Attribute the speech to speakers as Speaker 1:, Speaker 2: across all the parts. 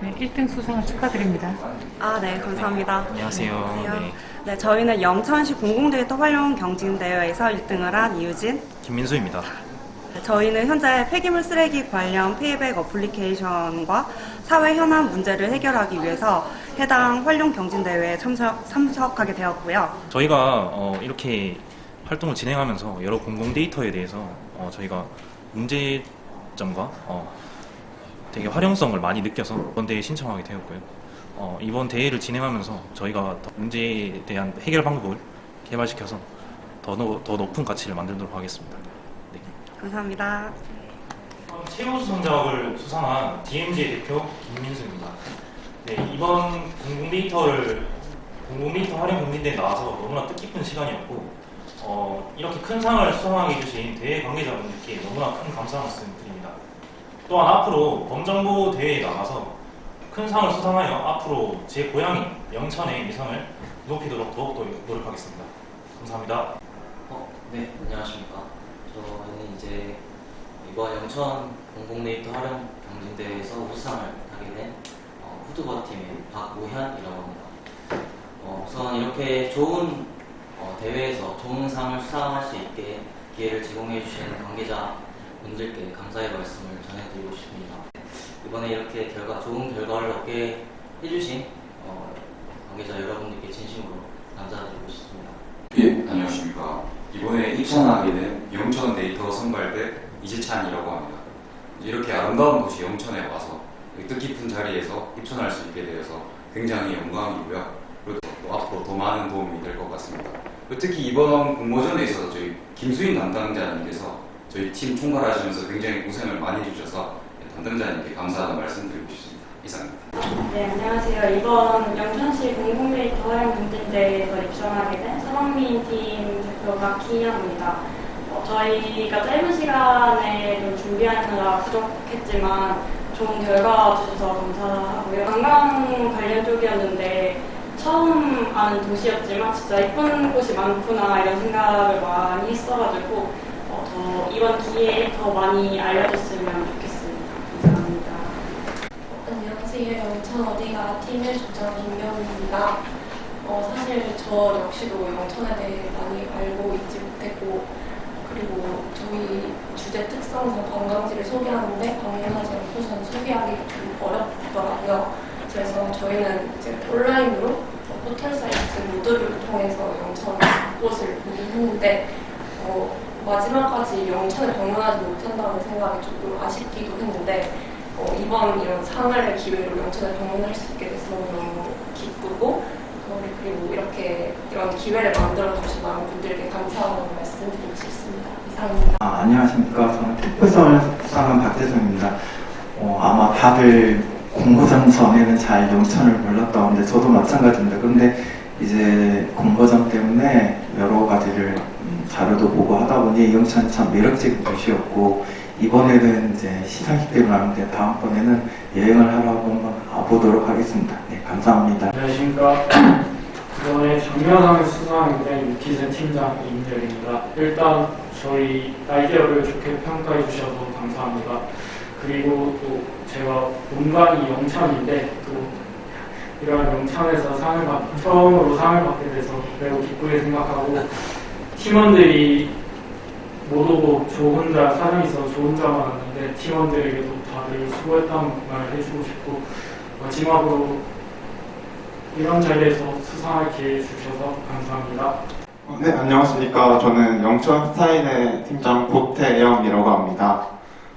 Speaker 1: 네, 1등 수상을 축하드립니다.
Speaker 2: 아, 네, 감사합니다.
Speaker 3: 안녕하세요. 네.
Speaker 2: 네, 저희는 영천시 공공데이터 활용 경진대회에서 1등을 한 이유진.
Speaker 3: 김민수입니다.
Speaker 2: 네, 저희는 현재 폐기물 쓰레기 관련 페이백 어플리케이션과 사회 현안 문제를 해결하기 위해서 해당 활용 경진대회에 참석, 참석하게 되었고요.
Speaker 3: 저희가 어, 이렇게 활동을 진행하면서 여러 공공 데이터에 대해서 어, 저희가 문제점과 어, 되게 활용성을 많이 느껴서 이번 대회에 신청하게 되었고요. 어, 이번 대회를 진행하면서 저희가 더 문제에 대한 해결 방법을 개발시켜서 더, 노- 더 높은 가치를 만들도록 하겠습니다. 네.
Speaker 2: 감사합니다.
Speaker 3: 최고 수상작을 수상한 DMG 대표 김민수입니다. 네, 이번 공공 데이터를 공공 데이터 활용 공진대에 나와서 너무나 뜻깊은 시간이었고 어, 이렇게 큰 상을 수상하게 해주신 대회 관계자분들께 너무나 큰 감사 말씀 드립니다. 또한 앞으로 범정보 대회에 나가서 큰 상을 수상하여 앞으로 제 고향인 영천의 위상을 높이도록 더욱더 노력하겠습니다. 감사합니다.
Speaker 4: 어, 네, 안녕하십니까. 저는 이제 이번 영천 공공데이터 활용 경진대회에서 우수상을 타게 된 어, 후드버 팀의 박우현이라고 합니다. 어, 우선 이렇게 좋은 어, 대회에서 좋은 상을 수상할 수 있게 기회를 제공해 주신 관계자 분들께 감사의 말씀을 전해드리고 싶습니다. 이번에 이렇게 결과 좋은 결과를 얻게 해주신 어, 관계자 여러분들께 진심으로 감사드리고 싶습니다.
Speaker 5: 예, 안녕하십니까. 이번에 입천하게 된 영천 데이터 선발대 이재찬이라고 합니다. 이렇게 아름다운 도시 영천에 와서 이 뜻깊은 자리에서 입천할 수 있게 되어서 굉장히 영광이고요. 그리고 또 앞으로 더 많은 도움이 될 것 같습니다. 그리고 특히 이번 공모전에 있어서 저희 김수인 담당자님께서 저희 팀 총괄하시면서 굉장히 고생을 많이 해주셔서 담당자님께 감사하다는 말씀 드리고 싶습니다. 이상입니다.
Speaker 6: 네, 안녕하세요. 이번 영천시 공공데이터 활용 경진대회에서 입성하게 된 서방민 팀 대표 박희영입니다. 어, 저희가 짧은 시간에 좀 준비하느라 부족했지만 좋은 결과 주셔서 감사하고요. 관광 관련 쪽이었는데 처음 아는 도시였지만 진짜 예쁜 곳이 많구나 이런 생각을 많이 했어가지고 어, 더 이번 기회에 더 많이 알려줬으면 좋겠습니다. 감사합니다.
Speaker 7: 안녕하세요. 영천 어디가 팀의 조장 김명입니다. 어, 사실 저 역시도 영천에 대해 많이 알고 있지 못했고 그리고 저희 주제 특성상 관광지를 소개하는데 방문하지 않고선 소개하기가 좀 어렵더라고요. 그래서 저희는 이제 온라인으로 어, 포털 사이트 모드를 통해서 영천 곳을 보긴 했는데 어, 마지막까지 영천에 방문하지 못한다는 생각이 조금 아쉽기도 했는데 어, 이번 이런 상을 기회로 영천에 방문할 수 있게 돼서 너무 기쁘고 어, 그리고 이렇게 이런 기회를 만들어 주신 많은 분들께 감사하다는 말씀드리고 싶습니다. 이상입니다.
Speaker 8: 아, 안녕하십니까. 저는 특별성을 수상한 박재성입니다. 어, 아마 다들 공모전 전에는 잘 영천을 몰랐다는데 저도 마찬가지입니다. 그런데 이제 공모전 때문에 여러 가지를 음, 자료도 보고 하다 보니 영천이 참 매력적인 도시였고 이번에는 이제 시상식 때문에 하는데 다음번에는 여행을 하러 한번 가보도록 하겠습니다. 네, 감사합니다.
Speaker 9: 안녕하십니까. 이번에 장려상을 수상하게 된 유키즈 팀장 임재입니다. 일단 저희 아이디어를 좋게 평가해 주셔서 감사합니다. 그리고 또 제가 본관이 영천인데 또 이런 영천에서 상을 받, 처음으로 상을 받게 돼서 매우 기쁘게 생각하고 팀원들이 못 오고 저 혼자 사정이 있어서 저 혼자만 왔는데 팀원들에게도 다들 수고했다는 말 해주고 싶고 마지막으로 이런 자리에서 수상할 기회 주셔서 감사합니다.
Speaker 10: 어, 네, 안녕하십니까. 저는 영천 스타일의 팀장 고태영이라고 합니다.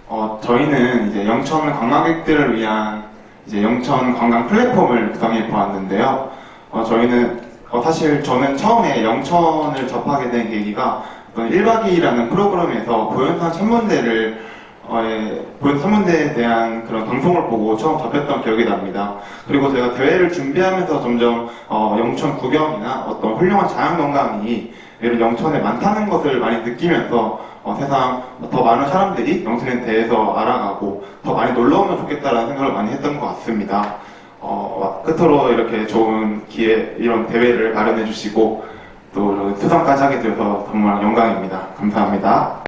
Speaker 10: 어, 저희는 이제 영천 관광객들을 위한 이제 영천 관광 플랫폼을 구성해 보았는데요. 어, 저희는 어, 사실 저는 처음에 영천을 접하게 된 계기가 어떤 1박 2일이라는 프로그램에서 보현산 천문대를 어, 예, 보현 천문대에 대한 그런 방송을 보고 처음 접했던 기억이 납니다. 그리고 제가 대회를 준비하면서 점점 어, 영천 구경이나 어떤 훌륭한 자연관광이 이런 영천에 많다는 것을 많이 느끼면서 어, 세상 더 많은 사람들이 영천에 대해서 알아가고 더 많이 놀러 오면 좋겠다라는 생각을 많이 했던 것 같습니다. 어, 끝으로 이렇게 좋은 기회, 이런 대회를 마련해 주시고 또 수상까지 하게 되어서 정말 영광입니다. 감사합니다.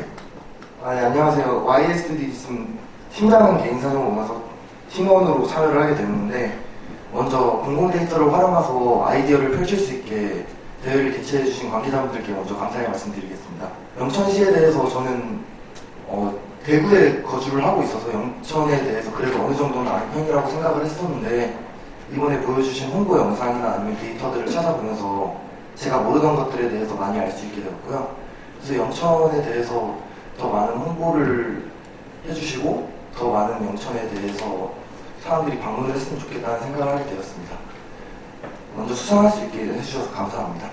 Speaker 11: 아, 네, 안녕하세요. YSD팀 팀장은 개인 사정으로 옮아서 팀원으로 참여를 하게 됐는데 먼저 공공 데이터를 활용해서 아이디어를 펼칠 수 있게 대회를 개최해 주신 관계자분들께 먼저 감사의 말씀드리겠습니다. 영천시에 대해서 저는 어, 대구에 거주를 하고 있어서 영천에 대해서 그래도 어느 정도는 아는 편이라고 생각을 했었는데 이번에 보여주신 홍보 영상이나 아니면 데이터들을 찾아보면서 제가 모르던 것들에 대해서 많이 알 수 있게 되었고요. 그래서 영천에 대해서 더 많은 홍보를 해주시고 더 많은 영천에 대해서 사람들이 방문을 했으면 좋겠다는 생각을 하게 되었습니다. 먼저 수상할 수 있게 해주셔서 감사합니다.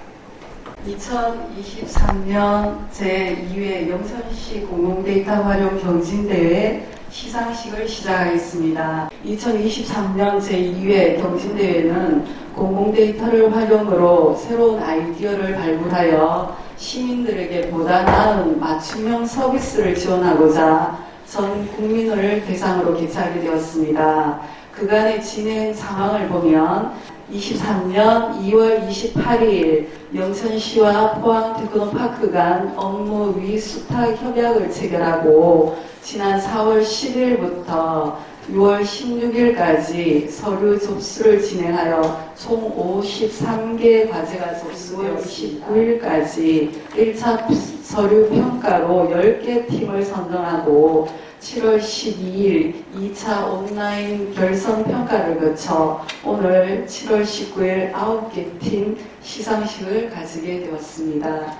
Speaker 12: 2023년 제2회 영천시 공공데이터 활용 경진대회 시상식을 시작하겠습니다. 2023년 제2회 경진대회는 공공데이터를 활용으로 새로운 아이디어를 발굴하여 시민들에게 보다 나은 맞춤형 서비스를 지원하고자 전 국민을 대상으로 개최하게 되었습니다. 그간의 진행 상황을 보면 23년 2월 28일 영천시와 포항 테크노파크 간 업무 위 수탁 협약을 체결하고 지난 4월 10일부터 6월 16일까지 서류 접수를 진행하여 총 53개 과제가 접수되어 19일까지 1차 서류 평가로 10개 팀을 선정하고 7월 12일 2차 온라인 결선 평가를 거쳐 오늘 7월 19일 9개 팀 시상식을 가지게 되었습니다.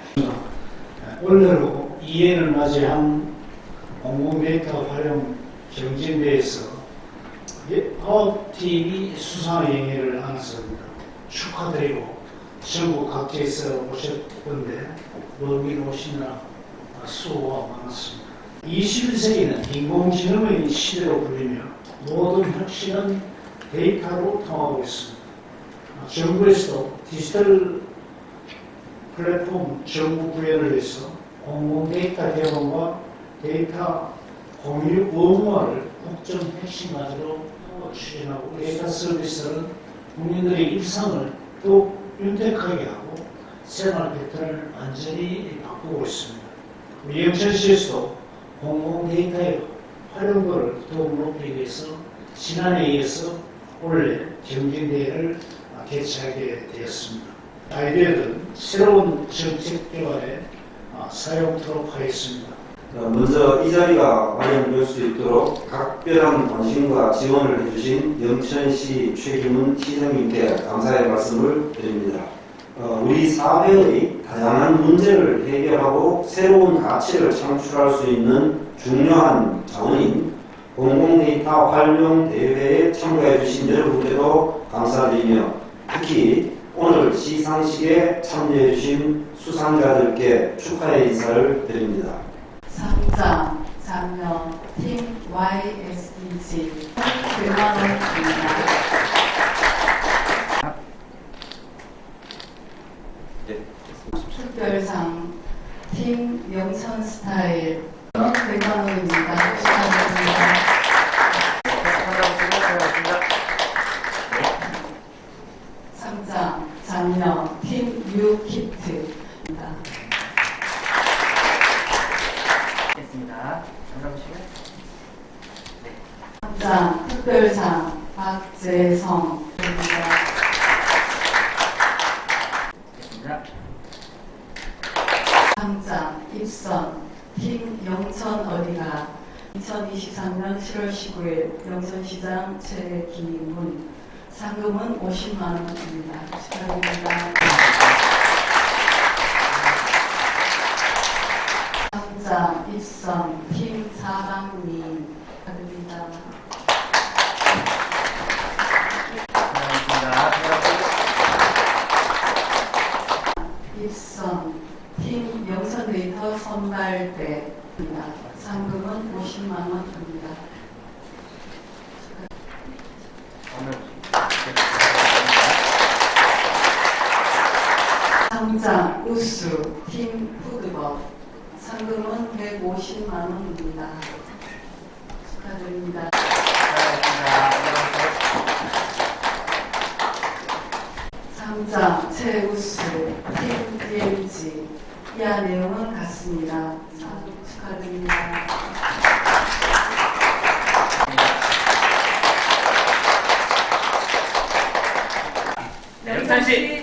Speaker 13: 올해로 2회를 맞이한 공공데이터 활용 경진대회에서 아홉 팀이 수상 행위를 하였습니다. 축하드리고 전국 각지에서 오셨던데 멀리 오시느라 수고가 많았습니다. 21세기는 인공지능의 시대로 불리며 모든 혁신은 데이터로 통하고 있습니다. 정부에서도 디지털 플랫폼 정부 구현을 위해서 공공 데이터 개방과 데이터 공유 의무화를 국정 핵심 과제로 추진하고 데이터 서비스는 국민들의 일상을 더욱 윤택하게 하고 생활 패턴을 완전히 바꾸고 있습니다. 영천시에서도 공공 데이터의 활용도를 더욱 높이기 위해서 지난해에 이어서 올해 경진대회를 개최하게 되었습니다. 아이디어는 새로운 정책 개발에 사용토록 하겠습니다.
Speaker 14: 먼저 이 자리가 마련될 수 있도록 각별한 관심과 지원을 해주신 영천시 최기문 시장님께 감사의 말씀을 드립니다. 어, 우리 사회의 다양한 문제를 해결하고 새로운 가치를 창출할 수 있는 중요한 자원인 공공데이터 활용 대회에 참가해 주신 여러분께도 감사드리며 특히 오늘 시상식에 참여해 주신 수상자들께 축하의 인사를 드립니다.
Speaker 12: 상장, 장려, 팀 YSDG 100만 원입니다. 특별상 팀 영천 스타일 100만 원입니다. 축하드립니다. 상장, 장려, 팀 뉴키트입니다.
Speaker 15: 됐습니다. 앉아보시면.
Speaker 12: 상장, 특별상 박재성 입니다.
Speaker 15: 됐습니다.
Speaker 12: 상장, 입선, 팀 영천 어디가 2023년 7월 19일 영천시장 최기문 상금은 50만 원입니다. 축하드립니다. 상장, 입선, 팀 사방님 축하드립니다. 입선, 팀 영천 데이터 선발대입니다. 상금은 50만 원입니다. 주스, 팀 푸드버 상금은 150만 원입니다. 축하드립니다. 감사합니다. 3장 최우수 팀 DMG 이하 내용은 같습니다. 자, 축하드립니다.
Speaker 9: 네, 다시.